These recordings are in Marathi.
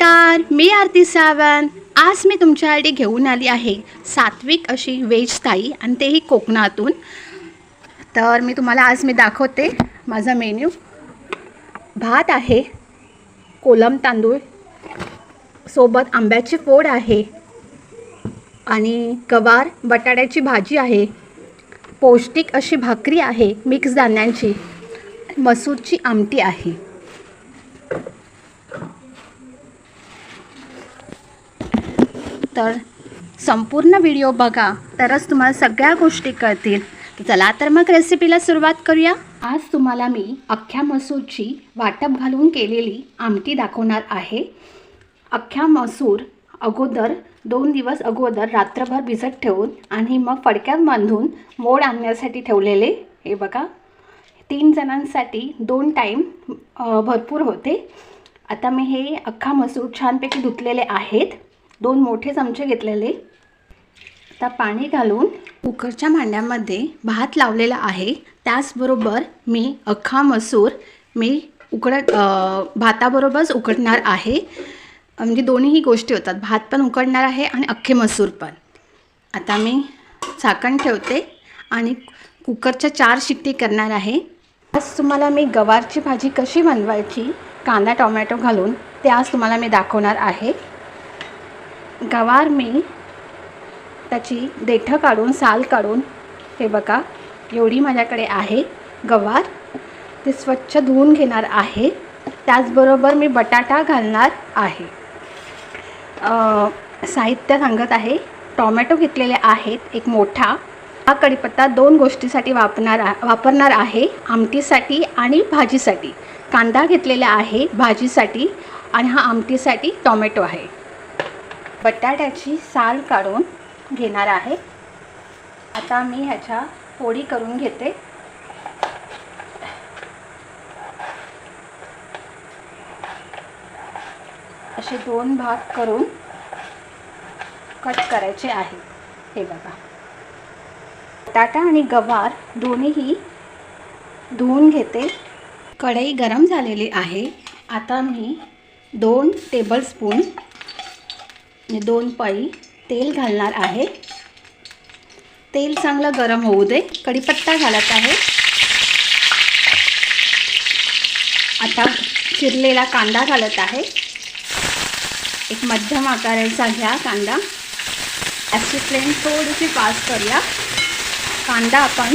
नमस्कार मी आरती सावंत. आज मी तुमच्यासाठी घेऊन आली आहे सात्विक अशी व्हेज ताई आणि तेही कोकणातून. तर मी तुम्हाला आज मी दाखवते माझा मेन्यू. भात आहे कोलम तांदूळ सोबत आंब्याची फोड आहे आणि गवार बटाट्याची भाजी आहे. पौष्टिक अशी भाकरी आहे मिक्स धान्यांची. मसूरची आमटी आहे. तर संपूर्ण व्हिडिओ बघा तरच तुम्हाला सगळ्या गोष्टी कळतील. तर चला तर मग रेसिपीला सुरुवात करूया. आज तुम्हाला मी अख्ख्या मसूरची वाटप घालून केलेली आमटी दाखवणार आहे. अख्ख्या मसूर अगोदर दोन दिवस अगोदर रात्रभर भिजत ठेवून आणि मग फडक्यात बांधून मोड आणण्यासाठी ठेवलेले. हे बघा तीन जणांसाठी दोन टाईम भरपूर होते. आता मी हे अख्खा मसूर छानपैकी धुतलेले आहेत. दोन मोठे चमचे घेतलेले. आता पाणी घालून कुकरच्या भांड्यामध्ये भात लावलेला आहे. त्याचबरोबर मी अख्खा मसूर मी उकडत भाताबरोबरच उकडणार आहे. म्हणजे दोन्हीही गोष्टी होतात. भात पण उकडणार आहे आणि अख्खे मसूर पण. आता मी झाकण ठेवते आणि कुकरच्या चार शिट्टी करणार आहे. आज तुम्हाला मी गवारची भाजी कशी बनवायची कांदा टोमॅटो घालून ते आज तुम्हाला मी दाखवणार आहे. गवार मी त्याची देठं काढून साल काढून हे बघा एवढी माझ्याकडे आहे गवार. ते स्वच्छ धुवून घेणार आहे. त्याचबरोबर मी बटाटा घालणार आहे. साहित्य सांगत आहे टॉमॅटो घेतलेले आहेत एक मोठा. हा कढीपत्ता दोन गोष्टीसाठी वापरणार वापरणार आहे आमटीसाठी आणि भाजीसाठी. कांदा घेतलेला आहे भाजीसाठी आणि हा आमटीसाठी टॉमॅटो आहे. बटाट्याची साल काढून घेणार आहे. आता मी ह्याच्या पोळी करून घेते. असे दोन भाग करून कट करायचे आहे. हे बघा. बटाटा आणि गवार दोन्हीही धुवून घेते. कढई गरम झालेली आहे. आता मी दोन टेबलस्पून दोन पळी तेल घालणार आहे. तेल चांगलं गरम होऊ दे. कढीपत्ता घालत आहे. आता चिरलेला कांदा घालत आहे. एक मध्यम आकाराचा घ्या कांदा. ॲसची फ्लेम थोडीशी फास्ट करूया. कांदा आपण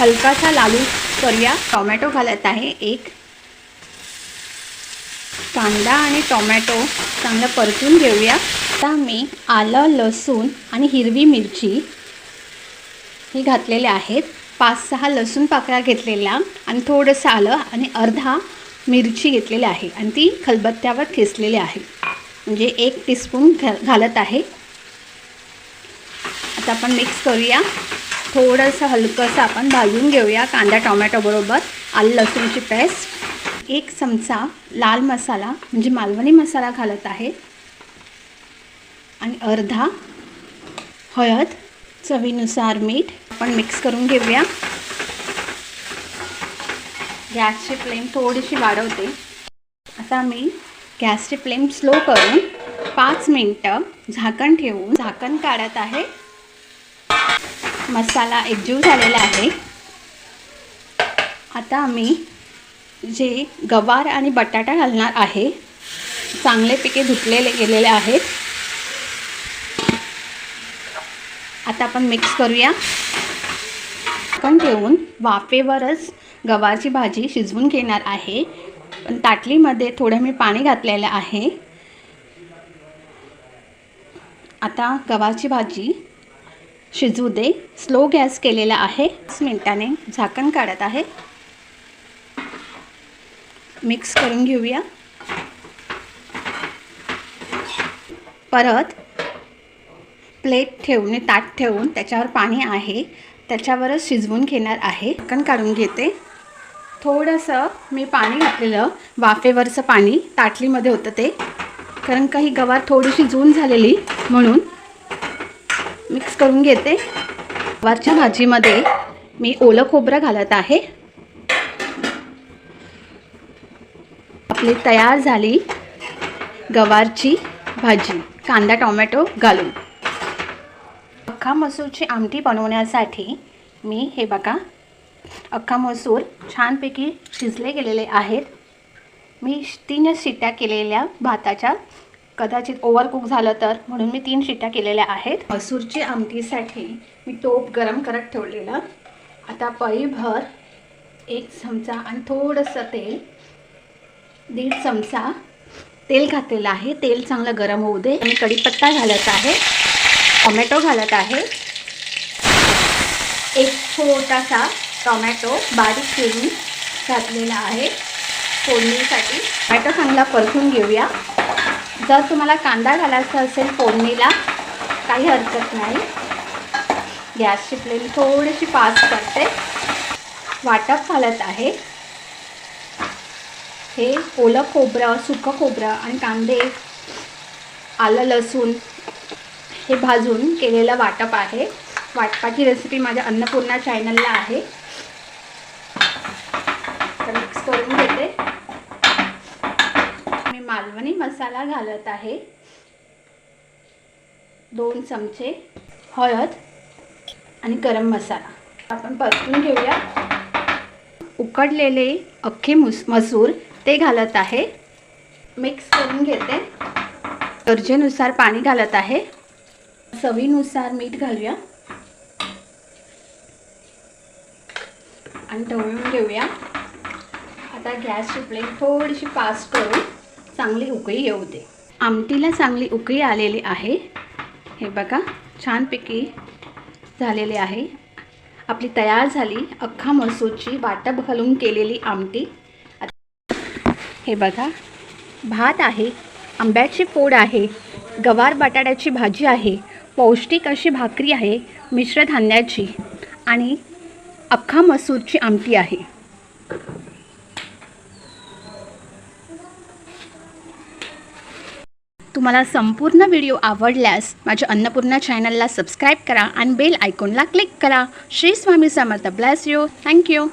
हलकासा लालू करूया. टोमॅटो घालत आहे एक. कांदा आणि टोमॅटो चांगलं परतून घेऊया. आता मी आलं लसूण आणि हिरवी मिरची ही घातलेले आहेत. पाच सहा लसूण पाकळ्या घेतलेल्या आणि थोडंसं आलं आणि अर्धा मिरची घेतलेली आहे आणि ती खलबत्त्यावर खेचलेली आहे. म्हणजे एक टीस्पून घा घालत आहे. आता आपण मिक्स करूया. थोडंसं हलकंसं आपण भाजून घेऊया कांदा टोमॅटोबरोबर आलं लसूणची पेस्ट एक चमचा लाल मसाला म्हणजे मालवणी मसाला घालत आहे. आणि अर्धा हळद चवीनुसार मीठ आपण मिक्स करून घेऊया. गॅसची फ्लेम थोडीशी वाढवते. आता मी गॅसची फ्लेम स्लो करून पाच मिनटं झाकण ठेवून झाकण काढत आहे. मसाला एकजीव झालेला आहे. आता आम्ही जे गवार आणि बटाटा घालणार आहे चांगले पिके धुतलेले गेलेले आहेत. आता आपण मिक्स करूया. पण ठेवून वाफेवरच गवारची भाजी शिजवून घेणार आहे. पण ताटलीमध्ये थोडं मी पाणी घातलेलं आहे. आता गव्हाची भाजी शिजू दे. स्लो गॅस केलेला आहे. पाच मिनटाने झाकण काढत आहे. मिक्स करून घेऊया. परत प्लेट ठेवून ताट ठेवून त्याच्यावर पाणी आहे. त्याच्यावरच शिजवून घेणार आहे. झाकण काढून घेते. थोडंसं मी पाणी घातलेलं वाफेवरचं पाणी ताटलीमध्ये होतं ते. कारण काही गवार थोडीशी जून झालेली म्हणून मिक्स करून घेते. गवारच्या भाजीमध्ये मी ओलं खोबरं घालत आहे. आपली तयार झाली गवारची भाजी कांदा टोमॅटो घालून. अख्खा मसूरची आमटी बनवण्यासाठी मी हे बघा अख्खा मसूर छानपैकी शिजले गेलेले आहेत. मी तीन शिट्ट्या केलेल्या भाताच्या कदाचित ओव्हरकुक झालं तर म्हणून मी तीन शिट्ट्या केलेल्या आहेत. मसूरची आमटीसाठी मी तोप गरम करत ठेवलेलं. आता पळीभर एक चमचा आणि थोडंसं तेल दीड चमचा तेल घातलेलं आहे. तेल चांगलं गरम होऊ दे. आणि कढीपत्ता घालत आहे. टोमॅटो घालत आहे. एक छोटासा टोमॅटो बारीक चिरून घातलेला आहे. फोडणीसाठी टोमॅटो चांगला परतून घेऊया. जर तुम्हाला कांदा घालायचा असेल फोडणीला काही हरकत नाही. गॅसची फ्लेम थोडीशी फास्ट करते. वाटप घालत आहे. हे ओलं खोबरं सुकं खोबरं आणि कांदे आलं लसूण हे भाजून केलेलं वाटप आहे. वाटपाची रेसिपी माझ्या अन्नपूर्णा चॅनलला आहे. तर मिक्स करून घेते. मी मालवणी मसाला घालत आहे. दोन चमचे हळद आणि गरम मसाला. आपण परतून घेऊया. उकडलेले अख्खे मुस मसूर ते घालत आहे. मिक्स करून घेते. गरजेनुसार पाणी घालत आहे. चवीनुसार मीठ घालूया. आणि ढवळून घेऊया. आता गॅसची फ्लेम थोडीशी फास्ट करून चांगली उकळी येऊ दे. आमटीला चांगली उकळी आलेली आहे. हे बघा छानपैकी झालेले आहे. आपली तयार झाली अख्खा मसूरची वाटप घालून केलेली आमटी. हे बघा. भात आहे आंब्याची फोड आहे गवार बटाट्याची भाजी आहे पौष्टिक अशी भाकरी आहे मिश्र धान्याची आणि अख्खा मसूरची आमटी आहे. तुम्हाला संपूर्ण व्हिडिओ आवडल्यास माझ्या अन्नपूर्णा चॅनलला सबस्क्राईब करा आणि बेल आयकॉनला क्लिक करा. Shri Swami Samarth. Bless you thank you